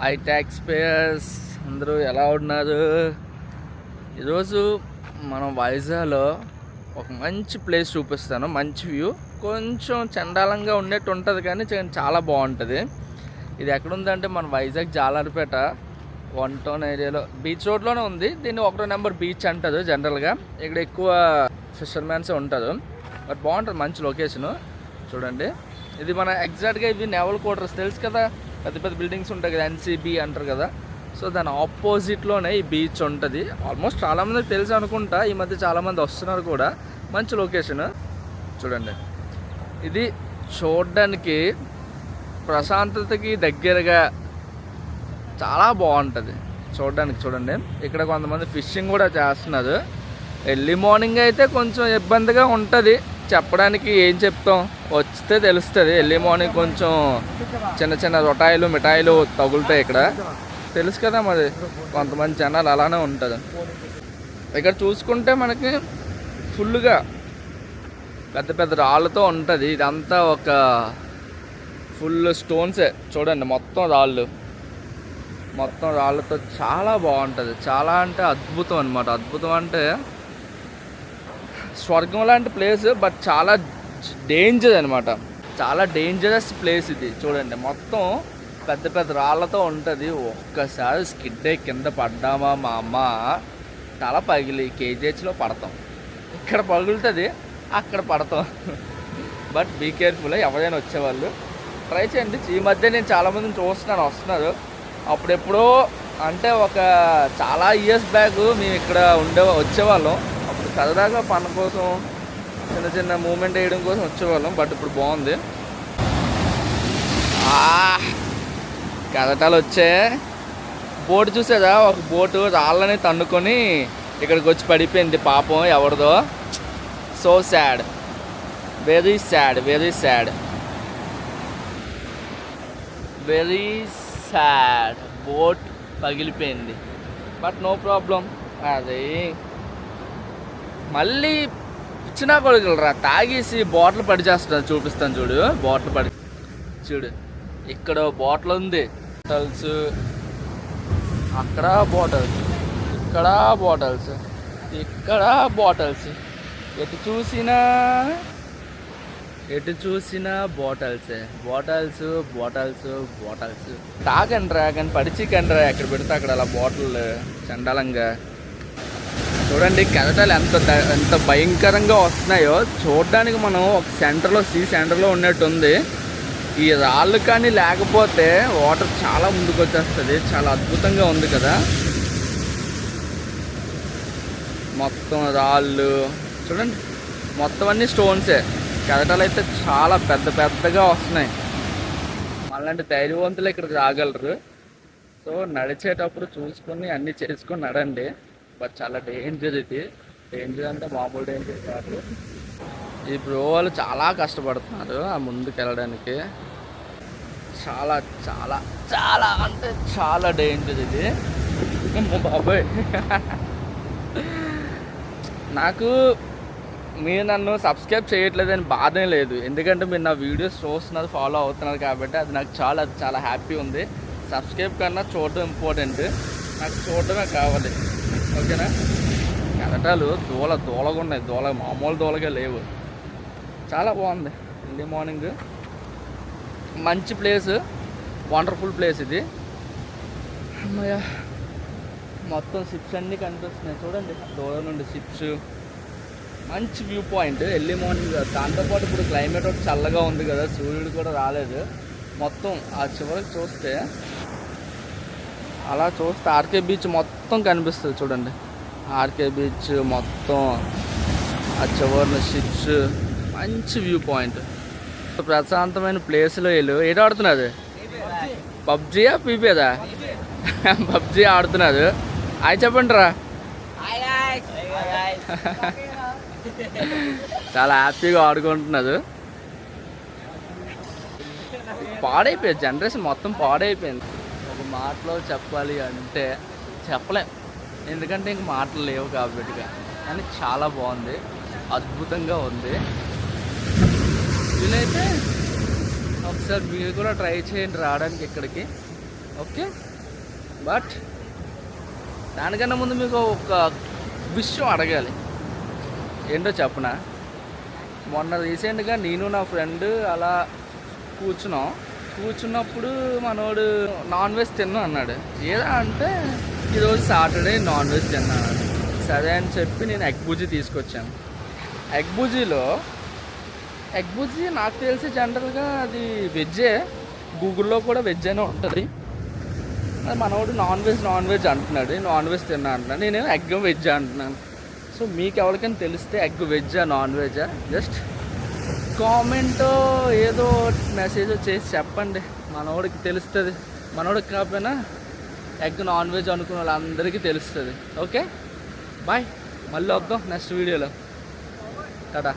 Hi tax payers అందరూ ఎలా ఉన్నారు? ఈరోజు మనం వైజాగ్లో ఒక మంచి ప్లేస్ చూపిస్తాను. మంచి వ్యూ. కొంచెం చండాలంగా ఉండేట్టు ఉంటుంది కానీ చాలా బాగుంటుంది. ఇది ఎక్కడుందంటే మన వైజాగ్ జాలారిపేట వన్ టౌన్ ఏరియాలో. బీచ్ రోడ్లోనే ఉంది. దీన్ని ఒకటో నెంబర్ బీచ్ అంటారు జనరల్గా. ఇక్కడ ఎక్కువ ఫిషర్మ్యాన్స్ ఉంటారు. బట్ బాగుంటుంది మంచి లొకేషను. చూడండి. ఇది మన ఎగ్జాక్ట్గా ఇది నెవల్ క్వార్టర్స్. తెలుసు కదా? పెద్ద పెద్ద బిల్డింగ్స్ ఉంటాయి కదా ఎన్సీబీ అంటారు కదా. సో దాని ఆపోజిట్లోనే ఈ బీచ్ ఉంటుంది. ఆల్మోస్ట్ చాలామంది తెలుసు అనుకుంటా ఈ మధ్య చాలామంది వస్తున్నారు కూడా. మంచి లొకేషన్. చూడండి. ఇది చూడడానికి ప్రశాంతతకి దగ్గరగా చాలా బాగుంటుంది. చూడడానికి చూడండి. ఇక్కడ కొంతమంది ఫిషింగ్ కూడా చేస్తున్నారు. ఎర్లీ మార్నింగ్ అయితే కొంచెం ఇబ్బందిగా ఉంటుంది. చెప్పడానికి ఏం చెప్తాం? వస్తే తెలుస్తుంది. ఎర్లీ మార్నింగ్ కొంచెం చిన్న చిన్న రొటాయిలు మిఠాయిలు తగులుతాయి ఇక్కడ. తెలుసు కదా మరి కొంతమంది జనాలు అలానే ఉంటుంది. ఇక్కడ చూసుకుంటే మనకి ఫుల్గా పెద్ద పెద్ద రాళ్ళతో ఉంటుంది. ఇదంతా ఒక ఫుల్ స్టోన్సే చూడండి మొత్తం రాళ్ళు. మొత్తం రాళ్ళతో చాలా బాగుంటుంది. చాలా అంటే అద్భుతం అనమాట అద్భుతం అంటే స్వర్గం లాంటి ప్లేస్ బట్ చాలా డేంజర్ అనమాట చాలా డేంజరస్ ప్లేస్ ఇది చూడండి. మొత్తం పెద్ద పెద్ద రాళ్ళతో ఉంటుంది. ఒక్కసారి స్కిడ్ కింద పడ్డామా మా అమ్మ తల పగిలి కేజీహెచ్లో పడతాం. ఇక్కడ పగులుతుంది అక్కడ పడతాం. బట్ బీ కేర్ఫుల్ ఎవరైనా వచ్చేవాళ్ళు. ట్రై చేయండి. ఈ మధ్య నేను చాలామందిని చూస్తున్నాను వస్తున్నారు. అప్పుడెప్పుడో అంటే ఒక చాలా ఇయర్స్ బ్యాక్ మేము ఇక్కడ ఉండే వచ్చేవాళ్ళం. అప్పుడు సరదాగా పని కోసం చిన్న చిన్న మూమెంట్ వేయడం కోసం వచ్చేవాళ్ళం బట్ ఇప్పుడు బాగుంది. కదటాలు వచ్చే. బోటు చూసేదా? ఒక బోటు రాళ్ళని తన్నుకొని ఇక్కడికి వచ్చి పడిపోయింది పాపం ఎవరిదో. So sad very sad very sad very sad boat పగిలిపోయింది. బట్ నో ప్రాబ్లం అది. మళ్ళీ ఇచ్చినా కొడుకులరా తాగేసి బాటిల్ పడి చూపిస్తాను చూడు. బాటిల్ పడి చూడు. ఇక్కడ బాటిల్ ఉంది. బాటల్స్ అక్కడ బాటిల్స్ ఇక్కడ బాటిల్స్ ఇక్కడ బాటిల్స్ ఎటు చూసినా ఎటు చూసినా బాటల్స్ బాటిల్స్ బాటిల్స్ బాటిల్స్ తాగండి రా కానీ పడిచికండి రా ఎక్కడ పెడితే అక్కడ అలా బాటిల్ చండాలంగా. చూడండి కెరటాలు ఎంత ఎంత భయంకరంగా వస్తున్నాయో. చూడడానికి మనం ఒక సెంటర్లో సీ సెంటర్లో ఉన్నట్టుంది. ఈ రాళ్ళు కానీ లేకపోతే వాటర్ చాలా ముందుకు వచ్చేస్తుంది చాలా అద్భుతంగా ఉంది కదా. మొత్తం రాళ్ళు. చూడండి మొత్తం అన్ని స్టోన్సే. కెరటాలు అయితే చాలా పెద్ద పెద్దగా వస్తున్నాయి. అలాంటి ధైర్యవంతులు ఇక్కడికి రాగలరు. సో నడిచేటప్పుడు చూసుకొని అన్నీ చేసుకొని నడండి. బట్ చాలా డేంజర్ ఇది. డేంజర్ అంటే మామూలు డేంజర్ కాదు. ఈ వాళ్ళు చాలా కష్టపడుతున్నారు ఆ ముందుకు వెళ్ళడానికి. చాలా చాలా చాలా అంటే చాలా డేంజర్ ఇది. బాబాయ్. నాకు మీరు నన్ను సబ్స్క్రైబ్ చేయట్లేదని బాధే లేదు. ఎందుకంటే మీరు నా వీడియోస్ చూస్తున్నారు ఫాలో అవుతున్నారు కాబట్టి అది నాకు చాలా అది చాలా హ్యాపీ ఉంది. సబ్స్క్రైబ్ కన్నా చూడడం ఇంపార్టెంట్ నాకు చూడడమే కావాలి. ఓకేనా? కెరటాలు దూల దూలగా ఉన్నాయి. దూల మామూలు దూలగా లేవు. చాలా బాగుంది. ఎర్లీ మార్నింగ్ మంచి ప్లేస్ వండర్ఫుల్ ప్లేస్ ఇది. అమ్మయ్య మొత్తం షిప్స్ అన్నీ కనిపిస్తున్నాయి. చూడండి దూరం నుండి షిప్స్ మంచి వ్యూ పాయింట్ ఎర్లీ మార్నింగ్ దాంతోపాటు ఇప్పుడు క్లైమేట్ ఒకటి చల్లగా ఉంది కదా. సూర్యుడు కూడా రాలేదు. మొత్తం ఆ చివరికి చూస్తే అలా చూస్తే ఆర్కే బీచ్ మొత్తం కనిపిస్తుంది చూడండి. ఆర్కే బీచ్ మొత్తం ఆ చివరిన షిప్స్ మంచి వ్యూ పాయింట్. ప్రశాంతమైన ప్లేస్లో వెళ్ళు. ఏదో ఆడుతున్నది పబ్జీయా పీపేదా పబ్జీ ఆడుతున్నారు. అవి చెప్పండి రా. చాలా హ్యాపీగా ఆడుకుంటున్నారు. పాడైపోయింది. జనరేషన్ మొత్తం పాడైపోయింది. మాటలో చెప్పాలి అంటే చెప్పలేం. ఎందుకంటే ఇంక మాటలు లేవు కాబట్టి కానీ చాలా బాగుంది. అద్భుతంగా ఉంది. వీలైతే ఒకసారి మీరు కూడా ట్రై చేయండి రావడానికి ఇక్కడికి. ఓకే? బట్ దానికన్నా ముందు మీకు ఒక విషయం అడగాలి. ఏంటో చెప్పనా? మొన్న రీసెంట్గా నేను నా ఫ్రెండ్ అలా కూర్చున్నాం. కూర్చున్నప్పుడు మనోడు నాన్ వెజ్ తిన్నా అన్నాడు. ఏదా అంటే ఈరోజు సాటర్డే నాన్ వెజ్ తిన్నాను సరే అని చెప్పి నేను ఎగ్ బుజీ తీసుకొచ్చాను. ఎగ్ బుజీలో ఎగ్ బుజీ నాకు తెలిసి జనరల్గా అది వెజ్జే. గూగుల్లో కూడా వెజ్ అనే ఉంటుంది. అది మనోడు నాన్ వెజ్ నాన్ వెజ్ అంటున్నాడు. నాన్ వెజ్ తిన్నా అంటున్నాడు. నేను ఎగ్ వెజ్ అంటున్నాను. సో మీకు ఎవరికైనా తెలిస్తే ఎగ్ వెజ్జా నాన్ వెజ్జా? జస్ట్ కామెంట్ ఏదో మెసేజ్ చేసి చెప్పండి. మనోడికి తెలుస్తుంది. మనోడికి కాకపోయినా ఎగ్ నాన్ వెజ్ అనుకున్న వాళ్ళందరికీ తెలుస్తుంది. ఓకే? బాయ్. మళ్ళీ వద్దాం నెక్స్ట్ వీడియోలో. టాటా.